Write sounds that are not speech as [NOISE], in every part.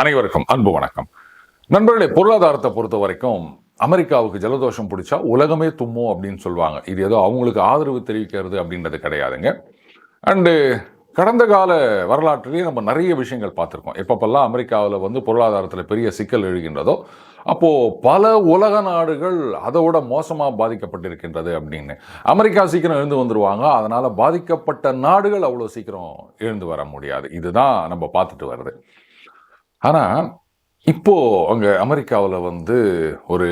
அனைவருக்கும் அன்பு வணக்கம். நண்பர்களே பொருளாதாரத்தை பொறுத்த வரைக்கும் அமெரிக்காவுக்கு ஜலதோஷம் பிடிச்சா உலகமே தும்மும் அப்படின்னு சொல்லுவாங்க. இது ஏதோ அவங்களுக்கு ஆதரவு தெரிவிக்கிறது அப்படின்றது கிடையாதுங்க. அண்டு கடந்த கால வரலாற்றிலேயே நம்ம நிறைய விஷயங்கள் பார்த்துருக்கோம். எப்பப்பெல்லாம் அமெரிக்காவில் வந்து பொருளாதாரத்தில் பெரிய சிக்கல் எழுகின்றதோ அப்போது பல உலக நாடுகள் அதோட மோசமாக பாதிக்கப்பட்டிருக்கின்றது அப்படின்னு. அமெரிக்கா சீக்கிரம் எழுந்து வந்துடுவாங்க அதனால் பாதிக்கப்பட்ட நாடுகள் அவ்வளோ சீக்கிரம் எழுந்து வர முடியாது. இதுதான் நம்ம பார்த்துட்டு வருது ஆனால் இப்போது அங்கே அமெரிக்காவில் வந்து ஒரு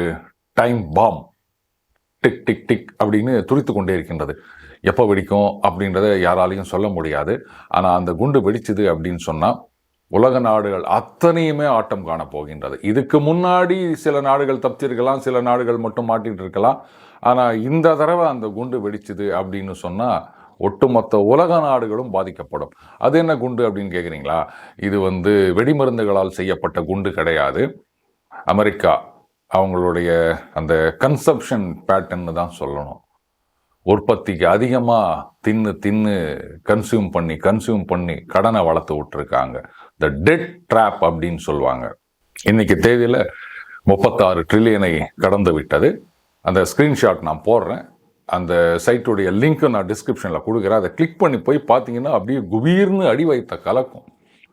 time bomb. Tick tick tick அப்படின்னு துரித்து கொண்டே இருக்கின்றது. எப்போ வெடிக்கும் அப்படின்றத யாராலையும் சொல்ல முடியாது. ஆனால் அந்த குண்டு வெடிச்சுது அப்படின்னு சொன்னால் உலக நாடுகள் அத்தனையுமே ஆட்டம் காண போகின்றது. இதுக்கு முன்னாடி சில நாடுகள் தப்பிச்சிருக்கலாம் சில நாடுகள் மட்டும் மாட்டிகிட்டு இருக்கலாம். ஆனால் இந்த தடவை அந்த குண்டு வெடிச்சுது அப்படின்னு சொன்னால் ஒட்டுமொத்த உலக நாடுகளும் பாதிக்கப்படும். அது என்ன குண்டு அப்படின்னு கேட்குறீங்களா இது வந்து வெடிமருந்துகளால் செய்யப்பட்ட குண்டு கிடையாது. அமெரிக்கா அவங்களுடைய அந்த கன்சப்ஷன் பேட்டர்ன்னு தான் சொல்லணும். உற்பத்திக்கு அதிகமாக தின்னு தின்னு கன்சியூம் பண்ணி கன்சியூம் பண்ணி கடனை வளர்த்து விட்டுருக்காங்க. த டெட் ட்ராப் அப்படின்னு சொல்லுவாங்க. இன்னைக்கு தேதியில் முப்பத்தாறு ட்ரில்லியனை கடந்து விட்டது. அந்த ஸ்க்ரீன்ஷாட் நான் போடுறேன். அந்த சைட்டுடைய லிங்க்கை நான் டிஸ்கிரிப்ஷனில் கொடுக்குறேன். அதை கிளிக் பண்ணி போய் பார்த்தீங்கன்னா அப்படியே குபீர்னு அடி வைத்த கலக்கும்.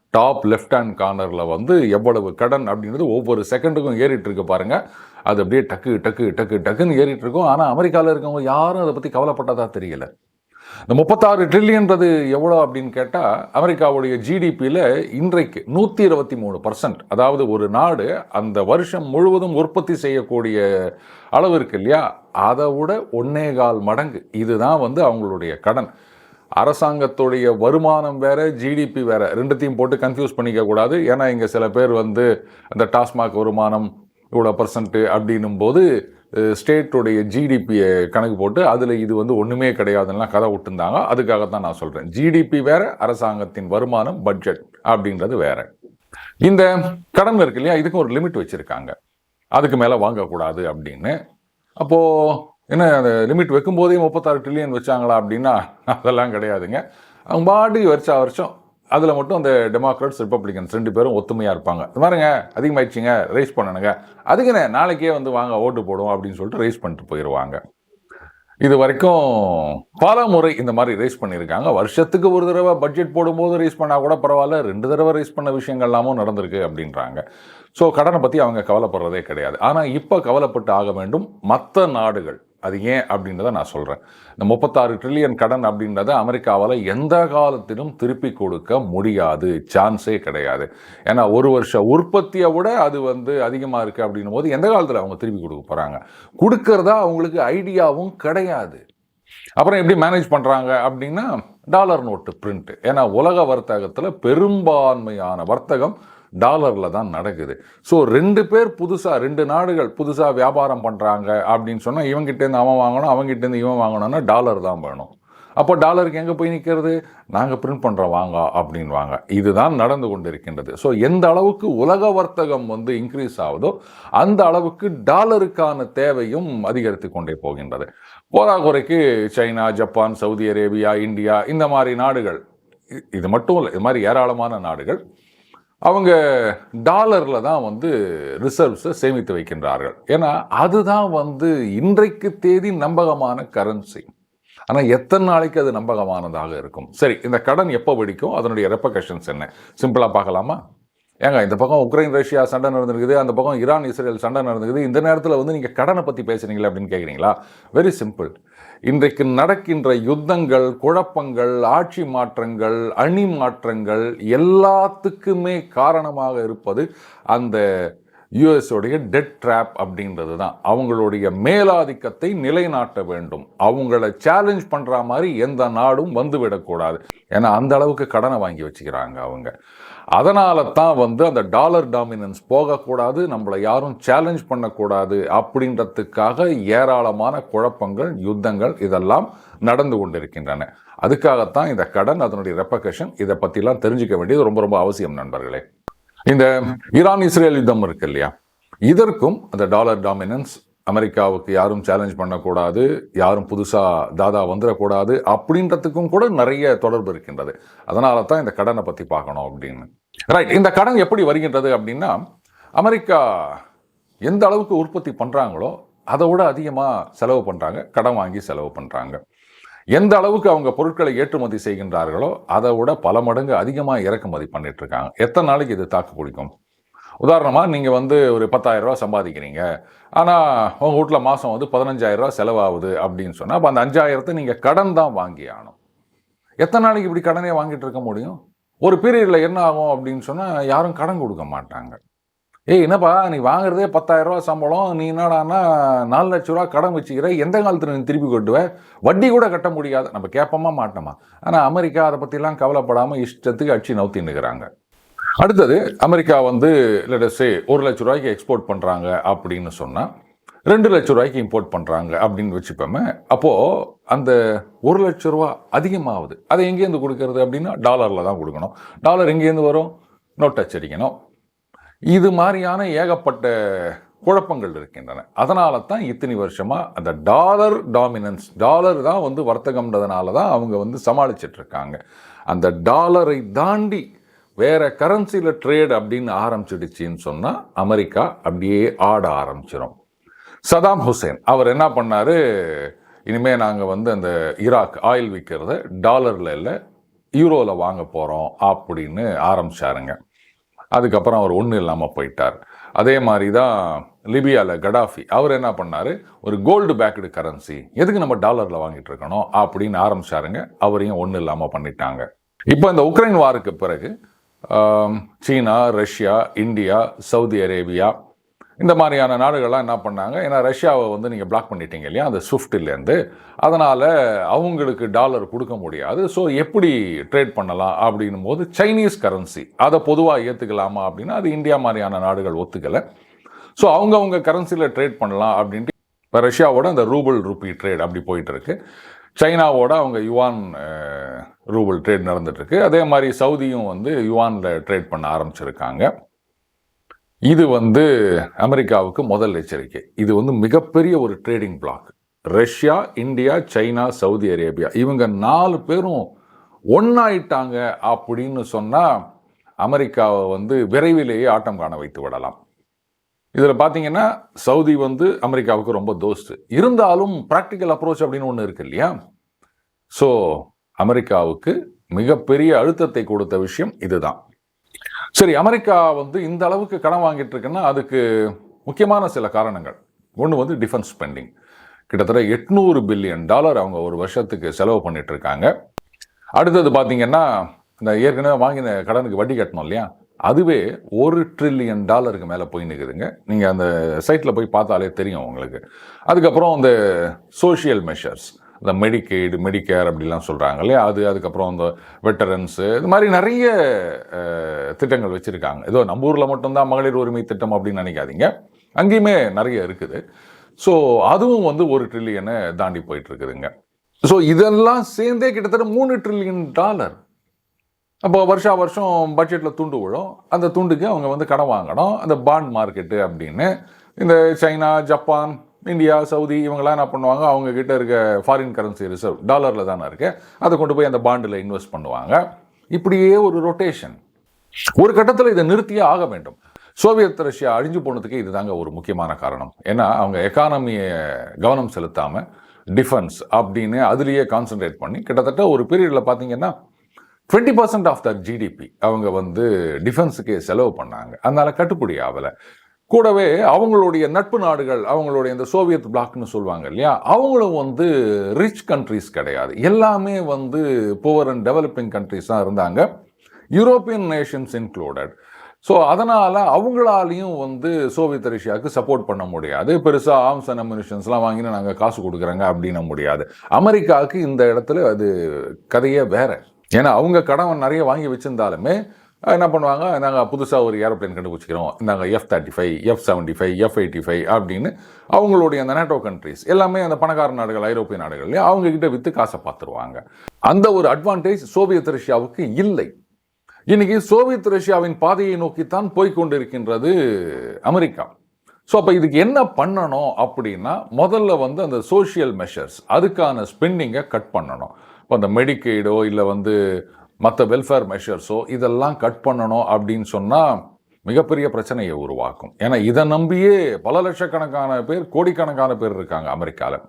டாப் லெஃப்ட் ஹேண்ட் கார்னரில் வந்து எவ்வளவு கடன் அப்படின்றது ஒவ்வொரு செகண்டுக்கும் ஏறிட்டு இருக்கு அது அப்படியே டக்கு டக்கு டக்கு டக்குன்னு ஏறிட்டு இருக்கும். ஆனால் அமெரிக்காவில் இருக்கவங்க யாரும் அதை பற்றி கவலைப்பட்டதாக தெரியல. இந்த முப்பத்தாறு ட்ரில்லியன்றது எவ்வளோ அப்படின்னு கேட்டால் அமெரிக்காவுடைய ஜிடிபியில் இன்றைக்கு நூற்றி இருபத்தி மூணு பர்சன்ட் அதாவது ஒரு நாடு அந்த வருஷம் முழுவதும் உற்பத்தி செய்யக்கூடிய அளவு இருக்கு இல்லையா? அதை விட ஒன்னே கால் மடங்கு. இதுதான் வந்து அவங்களுடைய கடன். அரசாங்கத்துடைய வருமானம் வேறு ஜிடிபி வேறு. ரெண்டுத்தையும் போட்டு கன்ஃபியூஸ் பண்ணிக்க கூடாது. ஏன்னா இங்கே சில பேர் வந்து அந்த டாஸ்மாக் வருமானம் இவ்வளோ பர்சன்ட்டு அப்படின்னும் போது ஸ்டேட்டுடைய ஜிடிபியை கணக்கு போட்டு அதில் இது வந்து ஒன்றுமே கிடையாதுன்னா கதை விட்டுருந்தாங்க. அதுக்காக தான் நான் சொல்கிறேன் ஜிடிபி வேறு அரசாங்கத்தின் வருமானம் பட்ஜெட் அப்படின்றது வேறு. இந்த கடன் இருக்கு இல்லையா? இதுக்கு ஒரு லிமிட் வச்சுருக்காங்க. அதுக்கு மேலே வாங்கக்கூடாது அப்படின்னு. அப்போது என்ன அந்த லிமிட் வைக்கும்போதே முப்பத்தாறு ட்ரில்லியன் வச்சாங்களா அப்படின்னா அதெல்லாம் கிடையாதுங்க. அவங்க பாட்டுக்கு வருஷா வருஷம் அதில் மட்டும் அந்த டெமோக்ராட்ஸ் ரிப்பப்ளிகன்ஸ் ரெண்டு பேரும் ஒத்துமையாக இருப்பாங்க. இது மாதிரிங்க அதிகமாகிடுச்சிங்க ரைஸ் பண்ணணுங்க. அதுக்குன்னு நாளைக்கே வந்து வாங்க ஓட்டு போடுவோம் அப்படின்னு சொல்லிட்டு ரைஸ் பண்ணிட்டு போயிடுவாங்க இது வரைக்கும் பல முறை இந்த மாதிரி ரைஸ் பண்ணியிருக்காங்க. வருஷத்துக்கு ஒரு தடவை பட்ஜெட் போடும்போது ரைஸ் பண்ணால் கூட பரவாயில்ல ரெண்டு தடவை ரைஸ் பண்ண விஷயங்கள்லாமும் நடந்திருக்கு அப்படின்றாங்க. ஸோ கடனை பற்றி அவங்க கவலைப்படுறதே கிடையாது. ஆனால் இப்போ கவலைப்பட்டு ஆக வேண்டும் மற்ற நாடுகள். அது ஏன் அப்படின்றத நான் சொல்கிறேன் இந்த முப்பத்தாறு ட்ரில்லியன் கடன் அப்படின்றத அமெரிக்காவால் எந்த காலத்திலும் திருப்பி கொடுக்க முடியாது. சான்ஸே கிடையாது. ஏன்னா ஒரு வருஷ உற்பத்தியை விட அது வந்து அதிகமாக இருக்குது அப்படின்னும் போது எந்த காலத்தில் அவங்க திருப்பி கொடுக்க போகிறாங்க கொடுக்கறதா அவங்களுக்கு ஐடியாவும் கிடையாது. அப்புறம் எப்படி மேனேஜ் பண்ணுறாங்க அப்படின்னா டாலர் நோட்டு பிரிண்ட்டு ஏன்னா உலக வர்த்தகத்தில் பெரும்பான்மையான வர்த்தகம் டாலரில் தான் நடக்குது. ஸோ ரெண்டு பேர் புதுசாக ரெண்டு நாடுகள் புதுசாக வியாபாரம் பண்ணுறாங்க அப்படின்னு சொன்னால் இவங்கிட்டேருந்து அவன் வாங்கணும் அவங்ககிட்டேருந்து இவன் வாங்கணும்னா டாலர் தான் வேணும். அப்போ டாலருக்கு எங்கே போய் நிற்கிறது நாங்கள் பிரிண்ட் பண்ணுறோம் வாங்க அப்படின்வாங்க. இதுதான் நடந்து கொண்டு இருக்கின்றது ஸோ எந்த அளவுக்கு உலக வர்த்தகம் வந்து இன்க்ரீஸ் ஆகுதோ அந்த அளவுக்கு டாலருக்கான தேவையும் அதிகரித்து கொண்டே போகின்றது. போராக்குறைக்கு China Japan Saudi Arabia India இந்த மாதிரி நாடுகள் இ- இது மட்டும் இல்லை இது மாதிரி ஏராளமான நாடுகள் அவங்க டாலரில் தான் வந்து ரிசர்வ்ஸை சேமித்து வைக்கின்றார்கள். ஏன்னா அதுதான் வந்து இன்றைக்கு தேதி நம்பகமான கரன்சி. ஆனால் எத்தனை நாளைக்கு அது நம்பகமானதாக இருக்கும்? சரி இந்த கடன் எப்போ வெடிக்கும்? அதனுடைய ரெப்பகஷன்ஸ் என்ன? சிம்பிளாக பார்க்கலாமா? ஏங்க இந்த பக்கம் உக்ரைன் ரஷ்யா சண்டை நடந்திருக்குது அந்த பக்கம் ஈரான் இஸ்ரேல் சண்டை நடந்திருக்குது. இந்த நேரத்தில் வந்து நீங்கள் கடனை பற்றி பேசுகிறீங்களே அப்படின்னு கேட்குறீங்களா வெரி சிம்பிள் இன்றைக்கு நடக்கின்ற யுத்தங்கள் குழப்பங்கள் ஆட்சி மாற்றங்கள் அணி மாற்றங்கள் எல்லாத்துக்குமே காரணமாக இருப்பது அந்த யூஎஸோடைய டெட் ட்ராப் அப்படின்றது தான் அவங்களுடைய மேலாதிக்கத்தை நிலைநாட்ட வேண்டும். அவங்கள சேலஞ்ச் பண்ணுற மாதிரி எந்த நாடும் வந்துவிடக்கூடாது ஏன்னா அந்த அளவுக்கு கடனை வாங்கி வச்சுக்கிறாங்க அவங்க. அதனால தான் வந்து அந்த டாலர் டாமினன்ஸ் போகக்கூடாது நம்மளை யாரும் சேலஞ்ச் பண்ணக்கூடாது அப்படின்றதுக்காக ஏராளமான குழப்பங்கள் யுத்தங்கள் இதெல்லாம் நடந்து கொண்டிருக்கின்றன. அதுக்காகத்தான் இந்த கடன் அதனுடைய ரெப்பகஷன் இதை பற்றிலாம் தெரிஞ்சுக்க வேண்டியது ரொம்ப ரொம்ப அவசியம் நண்பர்களே. இந்த ஈரான் இஸ்ரேல் யுத்தம் இருக்கு இல்லையா? இதற்கும் அந்த டாலர் டாமினன்ஸ் அமெரிக்காவுக்கு யாரும் சேலஞ்ச் பண்ணக்கூடாது யாரும் புதுசாக தாதா வந்துடக்கூடாது அப்படின்றதுக்கும் கூட நிறைய தொடர்பு இருக்கின்றது. அதனால தான் இந்த கடனை பற்றி பார்க்கணும் அப்படின்னு. ரைட் இந்த கடன் எப்படி வருகின்றது அப்படின்னா அமெரிக்கா எந்த அளவுக்கு உற்பத்தி பண்ணுறாங்களோ அதை விட அதிகமாக செலவு பண்ணுறாங்க கடன் வாங்கி செலவு பண்ணுறாங்க எந்த அளவுக்கு அவங்க பொருட்களை ஏற்றுமதி செய்கின்றார்களோ அதை விட பல மடங்கு அதிகமாக இறக்குமதி பண்ணிட்டு இருக்காங்க எத்தனை நாளைக்கு இது தாக்கு பிடிக்கும்? உதாரணமாக நீங்கள் வந்து ஒரு பத்தாயிரரூவா சம்பாதிக்கிறீங்க. ஆனால் உங்கள் வீட்டில் மாதம் வந்து பதினஞ்சாயிரரூவா செலவாகுது அப்படின்னு சொன்னால் அப்போ அந்த அஞ்சாயிரத்தை நீங்கள் கடன் தான் வாங்கி ஆகணும். எத்தனை நாளைக்கு இப்படி கடனே வாங்கிட்டு இருக்க முடியும்? ஒரு பீரியடில் என்ன ஆகும் அப்படின்னு சொன்னால் யாரும் கடன் கொடுக்க மாட்டாங்க. ஏய் என்னப்பா நீ வாங்குறதே பத்தாயிரம் ரூபா சம்பளம் நீ என்னடான்னா நாலு லட்ச ரூபா கடன் வச்சுக்கிற எந்த காலத்தில் நீ திருப்பி கொட்டுவேன் வட்டி கூட கட்ட முடியாது. நம்ம கேட்போமா மாட்டோமா? ஆனால் அமெரிக்கா அதை பற்றிலாம் கவலைப்படாமல் இஷ்டத்துக்கு அடிச்சு நவுத்தின்னுக்கிறாங்க அடுத்தது அமெரிக்கா வந்து லெட்டஸே ஒரு லட்ச ரூபாய்க்கு எக்ஸ்போர்ட் பண்ணுறாங்க அப்படின்னு சொன்னால் ரெண்டு லட்ச ரூபாய்க்கு இம்போர்ட் பண்ணுறாங்க அப்படின்னு வச்சுப்போமே அப்போது அந்த ஒரு லட்ச ரூபா அதிகமாகுது அதை எங்கேருந்து கொடுக்கறது அப்படின்னா டாலரில் தான் கொடுக்கணும். டாலர் எங்கேருந்து வரும்? நோட் அச்சடிக்கணும் இது மாதிரியான ஏகப்பட்ட குழப்பங்கள் இருக்கின்றன. அதனால தான் இத்தனை வருஷமாக அந்த டாலர் டாமினன்ஸ் டாலர் தான் வந்து வர்த்தகம்ன்றதுனால தான் அவங்க வந்து சமாளிச்சிட்ருக்காங்க. அந்த டாலரை தாண்டி வேறு கரன்சியில் ட்ரேட் அப்படின்னு ஆரம்பிச்சிடுச்சின்னு சொன்னால் அமெரிக்கா அப்படியே ஆட ஆரம்பிச்சிடும் சதாம் ஹுசேன் அவர் என்ன பண்ணார்? இனிமேல் நாங்கள் வந்து அந்த ஈராக் ஆயில் விற்கிறத டாலரில் இல்லை யூரோவில் வாங்க போகிறோம் அப்படின்னு ஆரம்பிச்சாருங்க. அதுக்கப்புறம் அவர் ஒன்றும் இல்லாமல் போயிட்டார். அதே மாதிரி தான் லிபியாவில் கடாஃபி அவர் என்ன பண்ணார்? ஒரு கோல்டு பேக்கடு கரன்சி எதுக்கு நம்ம டாலரில் வாங்கிட்டு இருக்கணும் அப்படின்னு ஆரம்பிச்சாருங்க. அவரையும் ஒன்றும் இல்லாமல் பண்ணிட்டாங்க. இப்போ இந்த உக்ரைன் வாருக்கு பிறகு சீனா ரஷ்யா இந்தியா சவுதி அரேபியா இந்த மாதிரியான நாடுகள்லாம் என்ன பண்ணாங்க? ஏன்னா ரஷ்யாவை வந்து நீங்கள் பிளாக் பண்ணிட்டீங்க இல்லையா? அந்த ஸ்விஃப்ட்லேருந்து அதனால் அவங்களுக்கு டாலர் கொடுக்க முடியாது. ஸோ எப்படி ட்ரேட் பண்ணலாம் அப்படின்னும் போது சைனீஸ் கரன்சி அதை பொதுவாக ஏற்றுக்கலாமா அப்படின்னா அது இந்தியா மாதிரியான நாடுகள் ஒத்துக்கலை. ஸோ அவங்கவுங்க கரன்சியில் ட்ரேட் பண்ணலாம் அப்படின்ட்டு இப்போ ரஷ்யாவோட அந்த ரூபிள் ருப்பி ட்ரேட் அப்படி போயிட்டுருக்கு. சைனாவோட அவங்க யுவான் ரூபிள் ட்ரேட் நடந்துட்டுருக்கு. அதே மாதிரி சவுதியும் வந்து யுவானில் ட்ரேட் பண்ண ஆரம்பிச்சிருக்காங்க. இது வந்து அமெரிக்காவுக்கு முதல் எச்சரிக்கை. இது வந்து மிகப்பெரிய ஒரு trading bloc Russia India China Saudi Arabia. இவங்க நாலு பேரும் ஒன்றாயிட்டாங்க அப்படின்னு சொன்னால் அமெரிக்காவை வந்து விரைவிலேயே ஆட்டம் காண வைத்து விடலாம். இதில் பார்த்தீங்கன்னா சவுதி வந்து அமெரிக்காவுக்கு ரொம்ப தோஸ்து. இருந்தாலும் ப்ராக்டிக்கல் அப்ரோச் அப்படின்னு ஒன்று இருக்கு இல்லையா? ஸோ அமெரிக்காவுக்கு மிகப்பெரிய அழுத்தத்தை கொடுத்த விஷயம் இதுதான். சரி அமெரிக்கா வந்து இந்த அளவுக்கு கடன் வாங்கிட்டு இருக்குன்னா அதுக்கு முக்கியமான சில காரணங்கள். ஒன்று வந்து டிஃபென்ஸ் ஸ்பெண்டிங் கிட்டத்தட்ட எட்நூறு பில்லியன் டாலர் அவங்க ஒரு வருஷத்துக்கு செலவு பண்ணிட்டு இருக்காங்க. அடுத்தது பார்த்தீங்கன்னா இந்த ஏற்கனவே வாங்கின கடனுக்கு வட்டி கட்டணும் இல்லையா? அதுவே ஒரு ட்ரில்லியன் டாலருக்கு மேலே போய் நிற்குதுங்க நீங்கள் அந்த சைட்டில் போய் பார்த்தாலே தெரியும் உங்களுக்கு. அதுக்கப்புறம் அந்த சோஷியல் மெஷர்ஸ் இந்த மெடிக்கெய்டு மெடிக்கேர் அப்படிலாம் சொல்கிறாங்க இல்லையா? அது அதுக்கப்புறம் இந்த வெட்டரன்ஸு இது மாதிரி நிறைய திட்டங்கள் வச்சுருக்காங்க. ஏதோ நம்ம ஊரில் மட்டும்தான் மகளிர் உரிமை திட்டம் அப்படின்னு நினைக்காதீங்க. அங்கேயுமே நிறைய இருக்குது. ஸோ அதுவும் வந்து ஒரு ட்ரில்லியனை தாண்டி போயிட்டுருக்குதுங்க. ஸோ இதெல்லாம் சேர்ந்தே கிட்டத்தட்ட மூணு ட்ரில்லியன் டாலர் அப்போ வருஷா வருஷம் பட்ஜெட்டில் துண்டு விழும். அந்த துண்டுக்கு அவங்க வந்து கடன் வாங்கணும். அந்த பாண்ட் மார்க்கெட்டு அப்படின்னு இந்த சைனா ஜப்பான் இந்தியா சவுதி இவங்களாம் என்ன பண்ணுவாங்க? அவங்க கிட்ட இருக்க ஃபாரின் கரன்சி ரிசர்வ் டாலரில் தானே இருக்கு. அதை கொண்டு போய் அந்த பாண்டில் இன்வெஸ்ட் பண்ணுவாங்க. இப்படியே ஒரு ரொட்டேஷன் ஒரு கட்டத்தில் இதை நிறுத்தியே ஆக வேண்டும். சோவியத் ரஷ்யா அழிஞ்சு போனதுக்கு இதுதாங்க ஒரு முக்கியமான காரணம். ஏன்னா அவங்க எக்கானமியை கவனம் செலுத்தாமல் டிஃபென்ஸ் அப்படின்னு அதுலேயே கான்சென்ட்ரேட் பண்ணி கிட்டத்தட்ட ஒரு பீரியடில் பார்த்தீங்கன்னா twenty percent of the GDP அவங்க வந்து டிஃபென்ஸுக்கு செலவு பண்ணாங்க. அதனால் கட்டுப்படி ஆகலை. கூடவே அவங்களுடைய நட்பு நாடுகள் அவங்களுடைய இந்த சோவியத் பிளாக்னு சொல்லுவாங்க இல்லையா? அவங்களும் வந்து ரிச் கண்ட்ரிஸ் கிடையாது. எல்லாமே வந்து புவர் அண்ட் டெவலப்பிங் கண்ட்ரிஸ் தான் இருந்தாங்க. யூரோப்பியன் நேஷன்ஸ் இன்க்ளூடட் ஸோ அதனால் அவங்களாலையும் வந்து சோவியத் ரஷ்யாவுக்கு சப்போர்ட் பண்ண முடியாது. பெருசாக ஆர்ம்ஸ் அண்ட் அம்யூனிஷன்ஸ்லாம் வாங்கினா நாங்கள் காசு கொடுக்குறோங்க அப்படின்ன முடியாது. அமெரிக்காவுக்கு இந்த இடத்துல அது கதையே வேறு. ஏன்னா அவங்க கடன் நிறைய வாங்கி வச்சிருந்தாலுமே என்ன பண்ணுவாங்க? நாங்கள் புதுசாக ஒரு ஏரோப்ளேன் கண்டுபிடிச்சிக்கிறோம். நாங்கள் F thirty five F seventy five F eighty five அப்படின்னு அவங்களுடைய அந்த நேட்டோ கண்ட்ரிஸ் எல்லாமே அந்த பணக்கார நாடுகள் ஐரோப்பிய நாடுகள்லேயும் அவங்கக்கிட்ட விற்று காசை பார்த்துருவாங்க அந்த ஒரு அட்வான்டேஜ் சோவியத் ரஷ்யாவுக்கு இல்லை. இன்னைக்கு சோவியத் ரஷ்யாவின் பாதையை நோக்கித்தான் போய்கொண்டிருக்கின்றது அமெரிக்கா. ஸோ அப்போ இதுக்கு என்ன பண்ணணும் அப்படின்னா முதல்ல வந்து அந்த சோஷியல் மெஷர்ஸ் அதுக்கான ஸ்பெண்டிங்கை கட் பண்ணணும். இப்போ அந்த மெடிக்கெய்டோ இல்லை வந்து மற்ற வெல்ஃபேர் மெஷர்ஸோ இதெல்லாம் கட் பண்ணணும் அப்படின்னு சொன்னால் மிகப்பெரிய பிரச்சனையை உருவாக்கும். ஏன்னா இதை நம்பியே பல லட்சக்கணக்கான பேர் கோடிக்கணக்கான பேர் இருக்காங்க அமெரிக்காவில்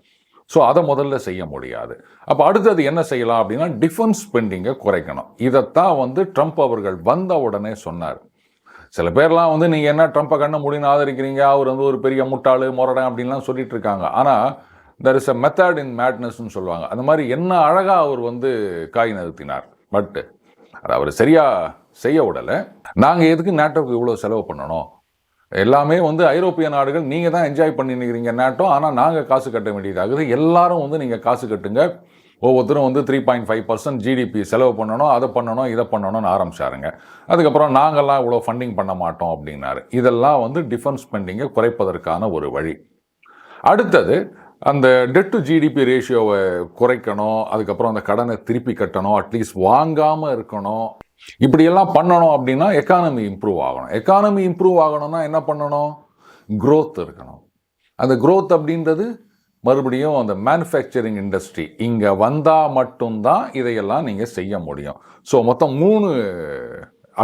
ஸோ அதை முதல்ல செய்ய முடியாது. அப்போ அடுத்தது என்ன செய்யலாம் அப்படின்னா டிஃபென்ஸ் ஸ்பெண்டிங்கை குறைக்கணும். இதைத்தான் வந்து ட்ரம்ப் அவர்கள் வந்த உடனே சொன்னார். சில பேர்லாம் வந்து நீங்கள் என்ன ட்ரம்ப்பை கண்ண முடியும் ஆதரிக்கிறீங்க அவர் வந்து ஒரு பெரிய முட்டாள் முரடன் அப்படின்லாம் சொல்லிட்டு இருக்காங்க. ஆனால் there is a method in மேட்னஸ்ன்னு சொல்லுவாங்க. அந்த மாதிரி என்ன அழகாக அவர் வந்து காய் நிறுத்தினார் பட்டு. அது அவர் சரியாக செய்ய விடலை. நாங்கள் எதுக்கு நேட்டோக்கு இவ்வளோ செலவு பண்ணணும்? எல்லாமே வந்து ஐரோப்பிய நாடுகள் நீங்கள் தான் என்ஜாய் பண்ணிருக்கிறீங்க நேட்டோ ஆனால் நாங்கள் காசு கட்ட வேண்டியதாகுது எல்லாரும் வந்து நீங்கள் காசு கட்டுங்க. ஒவ்வொருத்தரும் வந்து three point five percent GDP செலவு பண்ணணும் அதை பண்ணணும் இதை பண்ணணும்னு ஆரம்பிச்சாருங்க. அதுக்கப்புறம் நாங்கள்லாம் இவ்வளோ ஃபண்டிங் பண்ண மாட்டோம் அப்படின்னாரு. இதெல்லாம் வந்து டிஃபென்ஸ் ஸ்பெண்டிங்கை குறைப்பதற்கான ஒரு வழி. அடுத்தது அந்த டெட் டு ஜிடிபி ரேஷியோவை குறைக்கணும் அதுக்கப்புறம் அந்த கடனை திருப்பி கட்டணும் அட்லீஸ்ட் வாங்காமல் இருக்கணும். இப்படியெல்லாம் பண்ணணும் அப்படின்னா எக்கானமி இம்ப்ரூவ் ஆகணும். எக்கானமி இம்ப்ரூவ் ஆகணும்னா என்ன பண்ணணும்? க்ரோத் இருக்கணும். அந்த க்ரோத் அப்படின்றது மறுபடியும் அந்த மேனுஃபேக்சரிங் இண்டஸ்ட்ரி இங்கே வந்தால் மட்டும்தான் இதையெல்லாம் நீங்கள் செய்ய முடியும். ஸோ மொத்தம் மூணு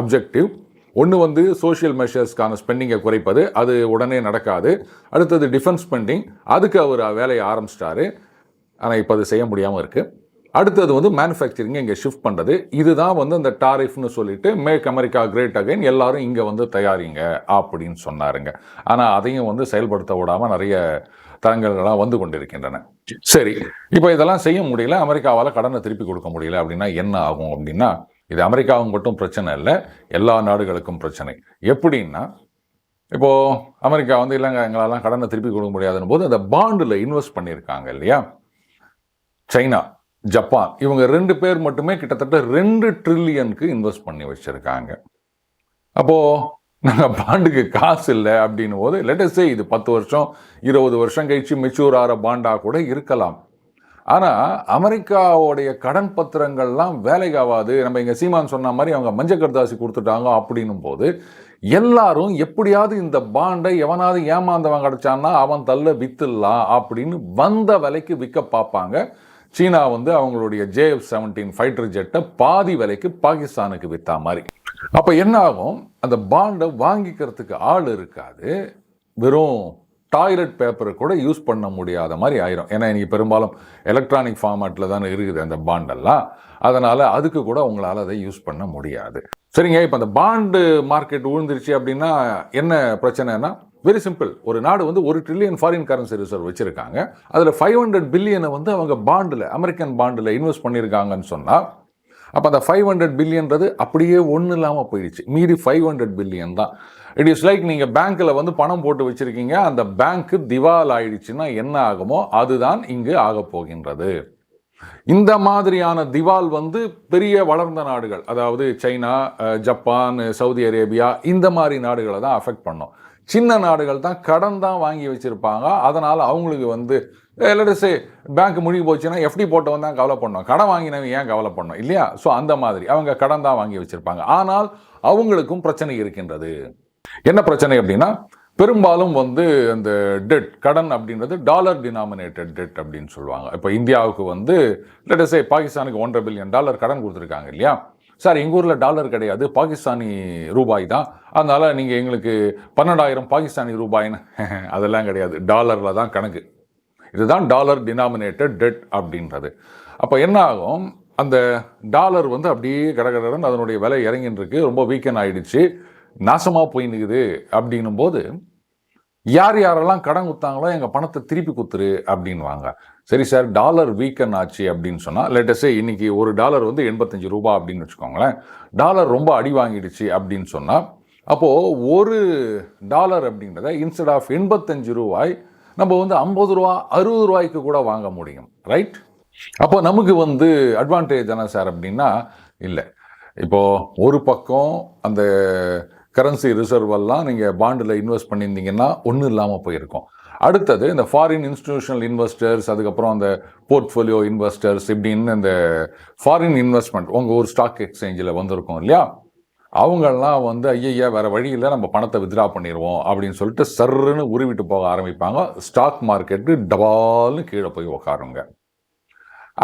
அப்ஜெக்டிவ் ஒன்று வந்து சோஷியல் மெஷர்ஸ்க்கான ஸ்பெண்டிங்கை குறைப்பது அது உடனே நடக்காது. அடுத்தது டிஃபென்ஸ் ஸ்பெண்டிங் அதுக்கு அவர் வேலையை ஆரம்பிச்சிட்டாரு. ஆனால் இப்போ அது செய்ய முடியாமல் இருக்குது அடுத்தது வந்து மேனுஃபேக்சரிங் இங்கே ஷிஃப்ட் பண்ணுறது இதுதான் வந்து அந்த டாரிஃப்னு சொல்லிட்டு மேக் அமெரிக்கா கிரேட் அகைன் எல்லாரும் இங்கே வந்து தயாரிங்க அப்படின்னு சொன்னாருங்க. ஆனால் அதையும் வந்து செயல்படுத்த விடாமல் நிறைய தரங்கள்லாம் வந்து கொண்டிருக்கின்றன. சரி இப்போ இதெல்லாம் செய்ய முடியல அமெரிக்காவால் கடனை திருப்பி கொடுக்க முடியல அப்படின்னா என்ன ஆகும் அப்படின்னா இது அமெரிக்காவுக்கு மட்டும் பிரச்சனை இல்லை எல்லா நாடுகளுக்கும் பிரச்சனை. எப்படின்னா இப்போது அமெரிக்கா வந்து இல்லைங்க எங்களாலாம் கடனை திருப்பி கொடுக்க முடியாதுன்னு போது அந்த பாண்டில் இன்வெஸ்ட் பண்ணியிருக்காங்க இல்லையா? சைனா ஜப்பான் இவங்க ரெண்டு பேர் மட்டுமே கிட்டத்தட்ட ரெண்டு ட்ரில்லியனுக்கு இன்வெஸ்ட் பண்ணி வச்சுருக்காங்க. அப்போது நாங்கள் பாண்டுக்கு காசு இல்லை அப்படின்னும் போது லெட்டஸ்டே இது பத்து வருஷம் இருபது வருஷம் கழிச்சு மெச்சூர் ஆகிற பாண்டாக கூட இருக்கலாம். ஆனால் அமெரிக்காவுடைய கடன் பத்திரங்கள்லாம் வேலைக்கு ஆகாது நம்ம இங்கே சீமான் சொன்ன மாதிரி அவங்க மஞ்ச கர்தாசி கொடுத்துட்டாங்க அப்படின்னும் போது எல்லாரும் எப்படியாவது இந்த பாண்டை எவனாவது ஏமாந்தவன் கிடைச்சான்னா அவன் தள்ள வித்துடலாம் அப்படின்னு வந்த விலைக்கு விற்க பார்ப்பாங்க. சீனா வந்து அவங்களுடைய ஜேஎஃப் செவன்டீன் ஃபைட்டர் ஜெட்டை பாதி விலைக்கு பாகிஸ்தானுக்கு விற்றா மாதிரி. அப்போ என்ன ஆகும்? அந்த பாண்டை வாங்கிக்கிறதுக்கு ஆள் இருக்காது. வெறும் டாய்லெட் பேப்பரை கூட யூஸ் பண்ண முடியாத மாதிரி ஆயிரும். ஏன்னா இன்றைக்கி பெரும்பாலும் எலக்ட்ரானிக் ஃபார்மேட்டில் தானே இருக்குது அந்த பாண்டெல்லாம். அதனால் அதுக்கு கூட உங்களால் அதை யூஸ் பண்ண முடியாது. சரிங்க இப்போ அந்த பாண்டு மார்க்கெட் விழுந்துருச்சு அப்படின்னா என்ன பிரச்சனைனா வெரி சிம்பிள் ஒரு நாடு வந்து ஒரு ட்ரில்லியன் ஃபாரின் கரன்சி ரிசர்வ் வச்சுருக்காங்க. அதில் ஃபைவ் ஹண்ட்ரட் பில்லியனை வந்து அவங்க பாண்டில் அமெரிக்கன் பாண்டில் இன்வெஸ்ட் பண்ணியிருக்காங்கன்னு சொன்னால் அப்போ அந்த ஃபைவ் ஹண்ட்ரட் பில்லியன்றது அப்படியே ஒன்றும் இல்லாமல் போயிடுச்சு. மீதி ஃபைவ் ஹண்ட்ரட் பில்லியன் தான். இட் இஸ் லைக் நீங்கள் பேங்க்கில் வந்து பணம் போட்டு வச்சுருக்கீங்க அந்த பேங்க்கு திவால் ஆயிடுச்சுன்னா என்ன ஆகுமோ அதுதான் இங்கு ஆகப் போகின்றது. இந்த மாதிரியான திவால் வந்து பெரிய வளர்ந்த நாடுகள் அதாவது சைனா ஜப்பான் சவுதி அரேபியா இந்த மாதிரி நாடுகளை தான் அஃபெக்ட் பண்ணும். சின்ன நாடுகள் தான் கடன் தான் வாங்கி வச்சுருப்பாங்க அதனால் அவங்களுக்கு வந்து லெட்டஸே பேங்க் முடிவு போச்சுன்னா எஃப்டி போட்டவன் தான் கவலை பண்ணோம். கடன் வாங்கினவன் ஏன் கவலை பண்ணோம் இல்லையா? ஸோ அந்த மாதிரி. அவங்க கடன் தான் வாங்கி வச்சுருப்பாங்க. ஆனால் அவங்களுக்கும் பிரச்சனை இருக்கின்றது. என்ன பிரச்சனை அப்படின்னா பெரும்பாலும் வந்து அந்த டெட் கடன் அப்படின்றது டாலர் டினாமினேட்டட் டெட் அப்படின்னு சொல்லுவாங்க. இப்போ இந்தியாவுக்கு வந்து லெட்டஸே பாகிஸ்தானுக்கு ஒன்றரை பில்லியன் டாலர் கடன் கொடுத்துருக்காங்க இல்லையா? சார் எங்கள் ஊரில் டாலர் கிடையாது பாகிஸ்தானி ரூபாய் தான். அதனால் நீங்கள் எங்களுக்கு பன்னெண்டாயிரம் பாகிஸ்தானி ரூபாய்ன்னு [LAUGHS] அதெல்லாம் கிடையாது. டாலரில் தான் கணக்கு. இதுதான் டாலர் டினாமினேட்டட் டெட் அப்படின்றது. அப்போ என்ன ஆகும்? அந்த டாலர் வந்து அப்படியே கடகடன் அதனுடைய விலை இறங்கின்னு இருக்கு. ரொம்ப வீக்கெண்ட் ஆகிடுச்சு நாசமாக போயின்னுக்குது அப்படின்னும் போது யார் யாரெல்லாம் கடன் கொடுத்தாங்களோ எங்கள் பணத்தை திருப்பி கொடுத்துரு அப்படின்வாங்க சரி சார் டாலர் வீக்கன் ஆச்சு அப்படின்னு சொன்னால் லேட்டஸ்டே இன்றைக்கி ஒரு டாலர் வந்து எண்பத்தஞ்சு ரூபா அப்படின்னு வச்சுக்கோங்களேன் டாலர் ரொம்ப அடி வாங்கிடுச்சு அப்படின்னு சொன்னால் அப்போது ஒரு டாலர் அப்படின்றத இன்ஸ்டெட் ஆஃப் எண்பத்தஞ்சு ரூபாய் நம்ம வந்து ஐம்பது ரூபா அறுபது ரூபாய்க்கு கூட வாங்க முடியும். ரைட் அப்போ நமக்கு வந்து அட்வான்டேஜ் தானே சார் அப்படின்னா இல்லை. இப்போது ஒரு பக்கம் அந்த கரன்சி ரிசர்வ் எல்லாம் நீங்கள் பாண்டில் இன்வெஸ்ட் பண்ணியிருந்தீங்கன்னா ஒன்றும் இல்லாமல் போயிருக்கும். அடுத்தது இந்த ஃபாரின் இன்ஸ்டிடியூஷனல் இன்வெஸ்டர்ஸ் அதுக்கப்புறம் அந்த போர்ட்ஃபோலியோ இன்வெஸ்டர்ஸ் இப்படின்னு இந்த ஃபாரின் இன்வெஸ்ட்மெண்ட் உங்கள் ஒரு ஸ்டாக் எக்ஸ்சேஞ்சில் வந்திருக்கும் இல்லையா? அவங்கெல்லாம் வந்து ஐயா வேறு வழியில் நம்ம பணத்தை வித்ரா பண்ணிடுவோம் அப்படின்னு சொல்லிட்டு சர்ருன்னு உருவிட்டு போக ஆரம்பிப்பாங்க. ஸ்டாக் மார்க்கெட்டு டபால்னு கீழே போய் உக்காருங்க.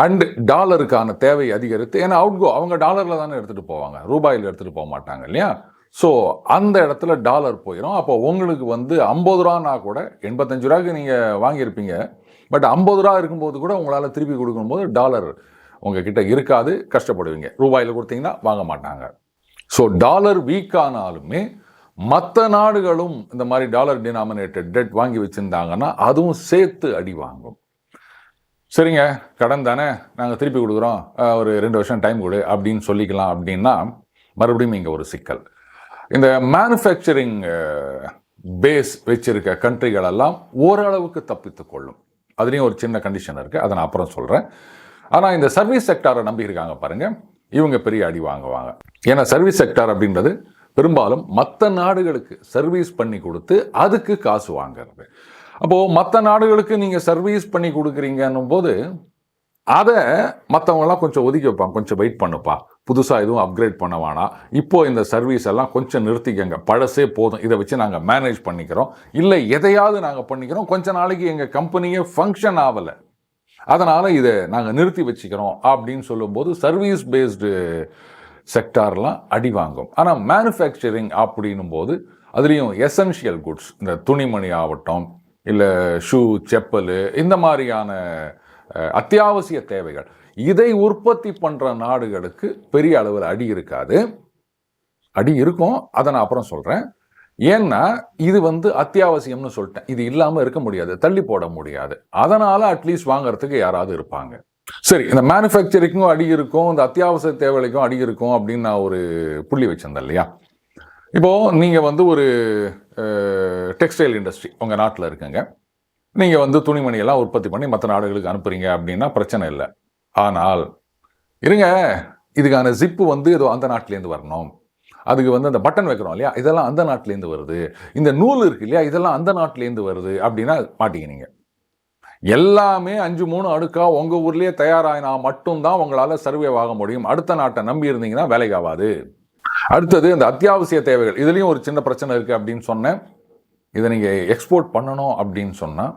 அண்டு டாலருக்கான தேவை அதிகரித்து ஏன்னா அவுட்கோ அவங்க டாலரில் தானே எடுத்துகிட்டு போவாங்க. ரூபாயில் எடுத்துகிட்டு போக மாட்டாங்க இல்லையா? ஸோ அந்த இடத்துல டாலர் போயிடும் அப்போ உங்களுக்கு வந்து ஐம்பது ரூபானா கூட எண்பத்தஞ்சு ரூபாய்க்கு நீங்கள் வாங்கியிருப்பீங்க. பட் ஐம்பது ரூபா இருக்கும்போது கூட உங்களால் திருப்பி கொடுக்கும்போது டாலர் உங்ககிட்ட இருக்காது. கஷ்டப்படுவீங்க. ரூபாயில் கொடுத்தீங்கன்னா வாங்க மாட்டாங்க. ஸோ டாலர் வீக் ஆனாலுமே மற்ற நாடுகளும் இந்த மாதிரி டாலர் டினாமினேட்டட் டெட் வாங்கி வச்சுருந்தாங்கன்னா அதுவும் சேர்த்து அடி வாங்கும். சரிங்க. கடன் தானே? நாங்கள் திருப்பி கொடுக்குறோம். ஒரு ரெண்டு வருஷம் டைம் கொடு அப்படின்னு சொல்லிக்கலாம் அப்படின்னா மறுபடியும் இங்கே ஒரு சிக்கல். இந்த மேனுஃபேக்சரிங் பேஸ் uh, வச்சிருக்க கண்ட்ரிகள் எல்லாம் ஓரளவுக்கு தப்பித்துக்கொள்ளும் அதுலேயும் ஒரு சின்ன கண்டிஷன் இருக்குது அதை நான் அப்புறம் சொல்கிறேன் ஆனால் இந்த சர்வீஸ் செக்டாரை நம்பி இருக்காங்க பாருங்கள் இவங்க பெரிய அடி வாங்குவாங்க. ஏன்னா சர்வீஸ் செக்டார் அப்படின்றது பெரும்பாலும் மற்ற நாடுகளுக்கு சர்வீஸ் பண்ணி கொடுத்து அதுக்கு காசு வாங்கிறது. அப்போது மற்ற நாடுகளுக்கு நீங்கள் சர்வீஸ் பண்ணி கொடுக்குறீங்கன்னும் போது அதை மற்றவங்களாம் கொஞ்சம் ஒதுக்கி வைப்பாங்க கொஞ்சம் வெயிட் பண்ணுப்பா. புதுசாக எதுவும் அப்கிரேட் பண்ண வேணாம். இப்போது இந்த சர்வீஸ் எல்லாம் கொஞ்சம் நிறுத்திக்கங்க. பழசே போதும். இதை வச்சு நாங்கள் மேனேஜ் பண்ணிக்கிறோம். இல்லை எதையாவது நாங்கள் பண்ணிக்கிறோம். கொஞ்ச நாளைக்கு எங்கள் கம்பெனியே ஃபங்க்ஷன் ஆகலை அதனால் இதை நாங்கள் நிறுத்தி வச்சுக்கிறோம் அப்படின்னு சொல்லும்போது சர்வீஸ் பேஸ்டு செக்டார்லாம் அடி வாங்கும். ஆனால் மேனுஃபேக்சரிங் அப்படின்னும் போது அதுலேயும் எசென்ஷியல் குட்ஸ் இந்த துணிமணி ஆகட்டும் இல்லை ஷூ செப்பல் இந்த மாதிரியான அத்தியாவசிய தேவைகள். இதை உற்பத்தி பண்ணுற நாடுகளுக்கு பெரிய அளவில் அடி இருக்காது. அடி இருக்கும். அதை நான் அப்புறம் சொல்கிறேன் ஏன்னா இது வந்து அத்தியாவசியம்னு சொல்லிட்டேன். இது இல்லாமல் இருக்க முடியாது. தள்ளி போட முடியாது. அதனால் அட்லீஸ்ட் வாங்குறதுக்கு யாராவது இருப்பாங்க. சரி இந்த மேனுஃபேக்சரிங்கும் அடி இருக்கும். இந்த அத்தியாவசிய தேவைக்கும் அடி இருக்கும் அப்படின்னு நான் ஒரு புள்ளி வச்சிருந்தேன் இல்லையா? இப்போது நீங்கள் வந்து ஒரு டெக்ஸ்டைல் இண்டஸ்ட்ரி உங்கள் நாட்டில் இருக்குங்க. நீங்கள் வந்து துணிமணியெல்லாம் உற்பத்தி பண்ணி மற்ற நாடுகளுக்கு அனுப்புறீங்க அப்படின்னா பிரச்சனை இல்லை. ஆனால் இருங்க இதுக்கான ஜிப்பு வந்து ஏதோ அந்த நாட்டிலேருந்து வரணும். அதுக்கு வந்து அந்த பட்டன் வைக்கிறோம் இல்லையா? இதெல்லாம் அந்த நாட்டிலேருந்து வருது. இந்த நூல் இருக்கு இல்லையா? இதெல்லாம் அந்த நாட்டிலேருந்து வருது அப்படின்னா மாட்டிக்கினீங்க எல்லாமே அஞ்சு மூணு அடுக்காக உங்கள் ஊர்லேயே தயாராகினா மட்டும்தான் உங்களால் சர்வே ஆக முடியும். அடுத்த நாட்டை நம்பி இருந்தீங்கன்னா வேலைக்கு ஆகாது அடுத்தது இந்த அத்தியாவசிய தேவைகள். இதுலேயும் ஒரு சின்ன பிரச்சனை இருக்குது அப்படின்னு சொன்னேன். இதை நீங்கள் எக்ஸ்போர்ட் பண்ணணும் அப்படின்னு சொன்னால்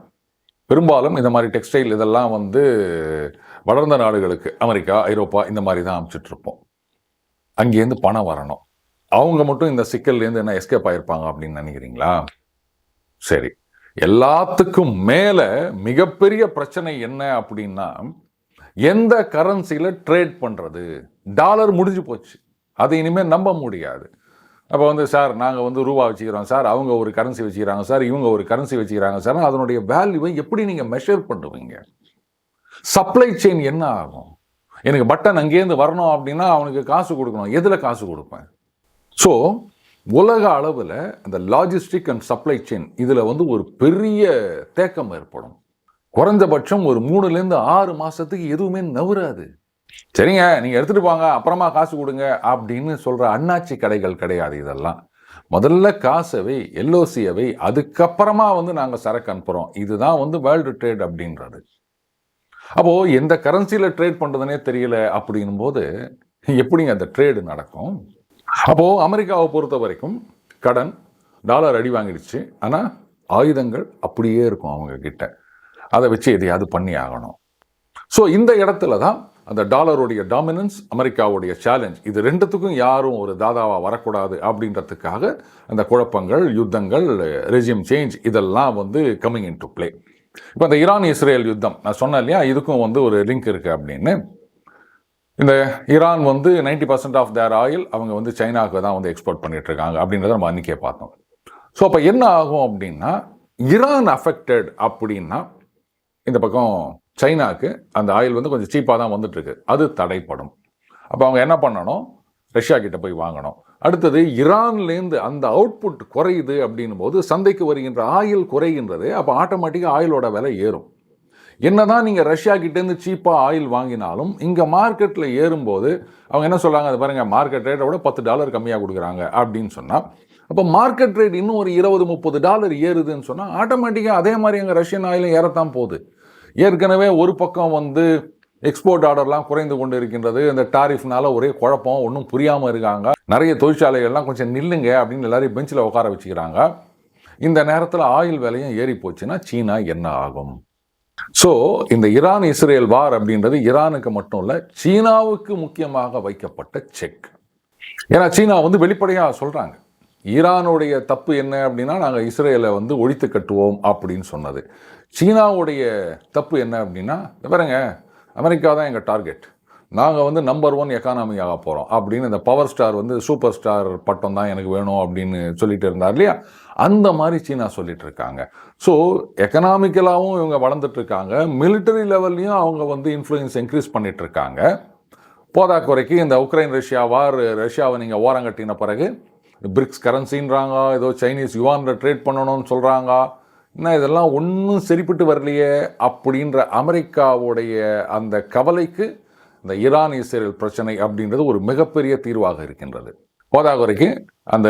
பெரும்பாலும் இந்த மாதிரி டெக்ஸ்டைல் இதெல்லாம் வந்து வளர்ந்த நாடுகளுக்கு அமெரிக்கா ஐரோப்பா இந்த மாதிரி தான் அனுப்பிச்சிட்ருப்போம் அங்கேருந்து பணம் வரணும். அவங்க மட்டும் இந்த சிக்கல்லேருந்து என்ன எஸ்கேப் ஆகிருப்பாங்க அப்படின்னு நினைக்கிறீங்களா? சரி. எல்லாத்துக்கும் மேலே மிகப்பெரிய பிரச்சனை என்ன அப்படின்னா எந்த கரன்சியில் ட்ரேட் பண்ணுறது டாலர் முடிஞ்சு போச்சு. அதை இனிமேல் நம்ப முடியாது. அப்போ வந்து சார் நாங்கள் வந்து ரூபா வச்சுக்கிறோம். சார் அவங்க ஒரு கரன்சி வச்சுக்கிறாங்க. சார் இவங்க ஒரு கரன்சி வச்சுக்கிறாங்க. சார் அதனுடைய வேல்யூவை எப்படி நீங்கள் மெஷர் பண்ணுவீங்க? சப்ளை செயின் என்ன ஆகும்? எனக்கு பட்டன் அங்கேருந்து வரணும் அப்படின்னா அவனுக்கு காசு கொடுக்கணும். எதில் காசு கொடுப்பேன்? ஸோ உலக அளவில் அந்த லாஜிஸ்டிக் அண்ட் சப்ளை செயின் இதில் வந்து ஒரு பெரிய தேக்கம் ஏற்படும். குறைந்தபட்சம் ஒரு மூணுலேருந்து ஆறு மாதத்துக்கு எதுவுமே நவராது சரிங்க நீங்கள் எடுத்துகிட்டு போங்க அப்புறமா காசு கொடுங்க அப்படின்னு சொல்கிற அண்ணாச்சி கடைகள் கிடையாது இதெல்லாம். முதல்ல காசவை எல்ஓசியவை அதுக்கப்புறமா வந்து நாங்கள் சரக்கு அனுப்புகிறோம் இதுதான் வந்து வேர்ல்டு ட்ரேட் அப்படின்றது. அப்போது எந்த கரன்சியில் ட்ரேட் பண்ணுறதுனே தெரியல அப்படின்னும் போது எப்படிங்க அந்த ட்ரேடு நடக்கும்? அப்போது அமெரிக்காவை பொறுத்த வரைக்கும் கடன் டாலர் அடி வாங்கிடுச்சு. ஆனால் ஆயுதங்கள் அப்படியே இருக்கும் அவங்க கிட்ட அதை வச்சு எதையாவது பண்ணி ஆகணும். ஸோ இந்த இடத்துல தான் அந்த டாலருடைய டாமினன்ஸ் அமெரிக்காவுடைய சேலஞ்ச் இது ரெண்டுத்துக்கும் யாரும் ஒரு தாதாவாக வரக்கூடாது அப்படின்றதுக்காக அந்த குழப்பங்கள் யுத்தங்கள் ரெஜியம் சேஞ்ச் இதெல்லாம் வந்து கம்மிங் இன் டு பிளே இப்போ அந்த ஈரான் இஸ்ரேல் யுத்தம் நான் சொன்னேன் இல்லையா? இதுக்கும் வந்து ஒரு லிங்க் இருக்குது அப்படின்னு. இந்த ஈரான் வந்து ninety percent of their oil அவங்க வந்து சைனாவுக்கு தான் வந்து எக்ஸ்போர்ட் பண்ணிட்டு இருக்காங்க அப்படின்றத நம்ம அன்றைக்கே பார்த்தோம். ஸோ அப்போ என்ன ஆகும் அப்படின்னா ஈரான் அஃபெக்டட் அப்படின்னா இந்த பக்கம் சைனாவுக்கு அந்த ஆயில் வந்து கொஞ்சம் சீப்பாக தான் வந்துட்டுருக்கு. அது தடைப்படும். அப்போ அவங்க என்ன பண்ணணும்? ரஷ்யா கிட்ட போய் வாங்கணும். அடுத்தது ஈரான்லேருந்து அந்த அவுட்புட் குறையுது அப்படின்னும் போது சந்தைக்கு வருகின்ற ஆயில் குறைகின்றது. அப்போ ஆட்டோமேட்டிக்காக ஆயிலோட விலை ஏறும். என்னதான் நீங்கள் ரஷ்யா கிட்டேருந்து சீப்பாக ஆயில் வாங்கினாலும் இங்கே மார்க்கெட்டில் ஏறும்போது அவங்க என்ன சொல்கிறாங்க அது பாருங்கள் மார்க்கெட் ரேட்டை விட பத்து டாலர் கம்மியாக கொடுக்குறாங்க அப்படின்னு சொன்னால் அப்போ மார்க்கெட் ரேட் இன்னும் ஒரு இருபது முப்பது டாலர் ஏறுதுன்னு சொன்னால் ஆட்டோமேட்டிக்காக அதே மாதிரி அங்கே ரஷ்யன் ஆயிலும் ஏறத்தான் போகுது. ஏற்கனவே ஒரு பக்கம் வந்து எக்ஸ்போர்ட் ஆர்டர்லாம் குறைந்து கொண்டு இருக்கின்றது இந்த டாரிஃப்னால ஒரே குழப்பம் ஒன்றும் புரியாமல் இருக்காங்க. நிறைய தொழிற்சாலைகள்லாம் கொஞ்சம் நில்லுங்க அப்படின்னு எல்லாரையும் பெஞ்சில் உட்கார வச்சுக்கிறாங்க. இந்த நேரத்தில் ஆயில் விலையும் ஏறி போச்சுன்னா சீனா என்ன ஆகும்? ஸோ இந்த ஈரான் இஸ்ரேல் வார் அப்படின்றது ஈரானுக்கு மட்டும் இல்லை சீனாவுக்கு முக்கியமாக வைக்கப்பட்ட செக் ஏன்னா சீனா வந்து வெளிப்படையாக சொல்கிறாங்க ஈரானுடைய தப்பு என்ன அப்படின்னா நாங்கள் இஸ்ரேலை வந்து ஒழித்து கட்டுவோம் அப்படின்னு சொன்னது. சீனாவுடைய தப்பு என்ன அப்படின்னா பாருங்க அமெரிக்கா தான் எங்கள் டார்கெட். நாங்கள் வந்து நம்பர் ஒன் எக்கானமி ஆக போகிறோம் அப்படின்னு இந்த பவர் ஸ்டார் வந்து சூப்பர் ஸ்டார் பட்டம் தான் எனக்கு வேணும் அப்படின்னு சொல்லிட்டு இருந்தார் இல்லையா? அந்த மாதிரி சீனா சொல்லிட்டு இருக்காங்க. ஸோ எக்கனாமிக்கலாகவும் இவங்க வளர்ந்துட்டு இருக்காங்க. மிலிட்டரி லெவல்லையும் அவங்க வந்து இன்ஃப்ளூயன்ஸ் இன்க்ரீஸ் பண்ணிட்டு இருக்காங்க. போதாக்குறைக்கு இந்த உக்ரைன் ரஷ்யா வார் ரஷ்யாவை நீங்கள் ஓரங்கட்டின பிறகு பிரிக்ஸ் கரன்சின்றாங்க ஏதோ சைனீஸ் யுவானில் ட்ரேட் பண்ணணும்னு சொல்கிறாங்க என்ன இதெல்லாம் ஒன்றும் சரிப்பட்டு வரலையே அப்படின்ற அமெரிக்காவுடைய அந்த கவலைக்கு இந்த ஈரான் இஸ்ரேல் பிரச்சனை அப்படின்றது ஒரு மிகப்பெரிய தீர்வாக இருக்கின்றது. போதாக்குறைக்கு அந்த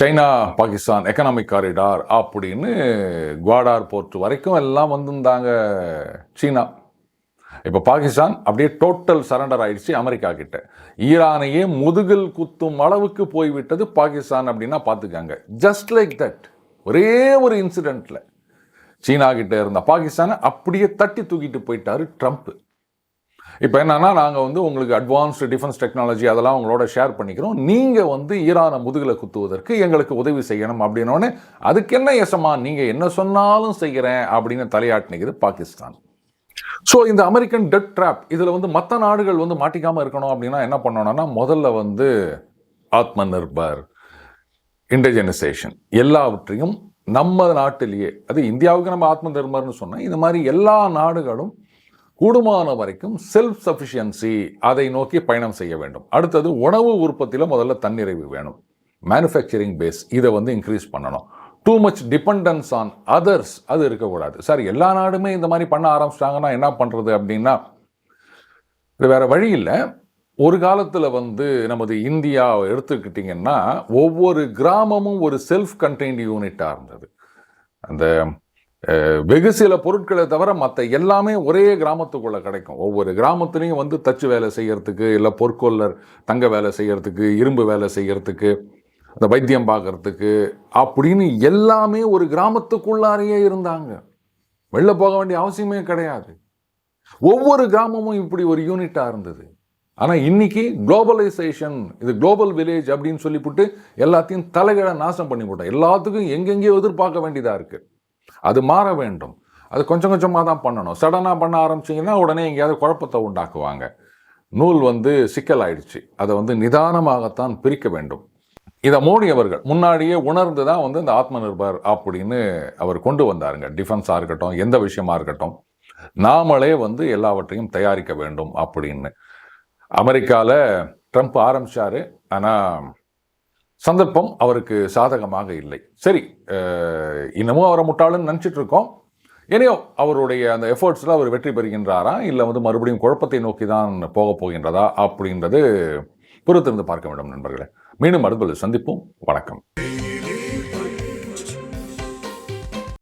சைனா பாகிஸ்தான் எக்கனாமிக் காரிடார் அப்படின்னு குவாடார் போர்ட் வரைக்கும் எல்லாம் வந்திருந்தாங்க சீனா. இப்போ பாகிஸ்தான் அப்படியே டோட்டல் சரண்டர் ஆயிடுச்சு அமெரிக்கா கிட்ட. ஈரானையே முதுகில் குத்தும் அளவுக்கு போய்விட்டது பாகிஸ்தான் அப்படின்னா பார்த்துக்காங்க. ஜஸ்ட் லைக் தட் ஒரே ஒரு இன்சிடெண்ட்டில் சீனா கிட்ட இருந்த பாகிஸ்தானை அப்படியே தட்டி தூக்கிட்டு போயிட்டாரு ட்ரம்ப். இப்போ என்னன்னா நாங்கள் வந்து உங்களுக்கு அட்வான்ஸ்டு டிஃபென்ஸ் டெக்னாலஜி அதெல்லாம் உங்களோட ஷேர் பண்ணிக்கிறோம். நீங்கள் வந்து ஈரானை முதுகில் குத்துவதற்கு எங்களுக்கு உதவி செய்யணும் அப்படின்னோடனே அதுக்கு என்ன எசமா நீங்கள் என்ன சொன்னாலும் செய்கிறேன் அப்படின்னு தலையாட்டினுக்குது பாகிஸ்தான். ஸோ இந்த அமெரிக்கன் டெட் ட்ராப் இதில் வந்து மற்ற நாடுகள் வந்து மாட்டிக்காமல் இருக்கணும் அப்படின்னா என்ன பண்ணணும்னா முதல்ல வந்து ஆத்ம நிர்பர். இன்டர்ஜெனைசேஷன் எல்லாவற்றையும் நம்ம நாட்டிலேயே அது இந்தியாவுக்கு நம்ம ஆத்ம தர்மர்னு சொன்னால் இந்த மாதிரி எல்லா நாடுகளும் கூடுமான வரைக்கும் செல்ஃப் சஃபிஷியன்சி அதை நோக்கி பயணம் செய்ய வேண்டும். அடுத்தது உணவு உற்பத்தியில் முதல்ல தன்னிறைவு வேணும். மேனுஃபேக்சரிங் பேஸ் இதை வந்து இன்க்ரீஸ் பண்ணணும். Too much dependence on others அது இருக்கக்கூடாது. சார் எல்லா நாடுமே இந்த மாதிரி பண்ண ஆரம்பிச்சிட்டாங்கன்னா என்ன பண்ணுறது அப்படின்னா இது வேறு வழி இல்லை. ஒரு காலத்தில் வந்து நமது இந்தியாவை எடுத்துக்கிட்டிங்கன்னா ஒவ்வொரு கிராமமும் ஒரு செல்ஃப் கண்டெய்ன்டு யூனிட்டாக இருந்தது. அந்த வெகு சில பொருட்களை தவிர மற்ற எல்லாமே ஒரே கிராமத்துக்குள்ளே கிடைக்கும். ஒவ்வொரு கிராமத்துலேயும் வந்து தச்சு வேலை செய்கிறதுக்கு இல்லை பொற்கொல்லர் தங்க வேலை செய்கிறதுக்கு இரும்பு வேலை செய்கிறதுக்கு அந்த வைத்தியம் பார்க்கறதுக்கு அப்படின்னு எல்லாமே ஒரு கிராமத்துக்குள்ளாரையே இருந்தாங்க. வெளில போக வேண்டிய அவசியமே கிடையாது. ஒவ்வொரு கிராமமும் இப்படி ஒரு யூனிட்டாக இருந்தது. ஆனால் இன்னைக்கு குளோபலைசேஷன் இது குளோபல் வில்லேஜ் அப்படின்னு சொல்லிவிட்டு எல்லாத்தையும் தலைகீழ நாசம் பண்ணி போட்டோம் எல்லாத்துக்கும் எங்கெங்கேயோ எதிர்பார்க்க வேண்டியதாக இருக்குது அது மாற வேண்டும். அது கொஞ்சம் கொஞ்சமாக தான் பண்ணணும். சடனாக பண்ண ஆரம்பிச்சிங்கன்னா உடனே எங்கேயாவது குழப்பத்தை உண்டாக்குவாங்க. நூல் வந்து சிக்கலாயிடுச்சு. அதை வந்து நிதானமாகத்தான் பிரிக்க வேண்டும். இதை மோடி அவர்கள் முன்னாடியே உணர்ந்து தான் வந்து இந்த ஆத்ம நிர்பர் அப்படின்னு அவர் கொண்டு வந்தாருங்க. டிஃபென்ஸாக இருக்கட்டும் எந்த விஷயமா இருக்கட்டும் நாமளே வந்து எல்லாவற்றையும் தயாரிக்க வேண்டும் அப்படின்னு. அமெரிக்காவில் ட்ரம்ப் ஆரம்பித்தார் ஆனால் சந்தர்ப்பம் அவருக்கு சாதகமாக இல்லை. சரி இன்னமும் அவரை முட்டாளுன்னு நினச்சிட்டு இருக்கோம். இனியோ அவருடைய அந்த எஃபர்ட்ஸில் அவர் வெற்றி பெறுகின்றாரா? இல்லை வந்து மறுபடியும் குழப்பத்தை நோக்கி தான் போக போகின்றதா? அப்படின்றது பொறுத்திருந்து பார்க்க வேண்டும் நண்பர்களே. மீண்டும் அடுத்த சந்திப்போம். வணக்கம்.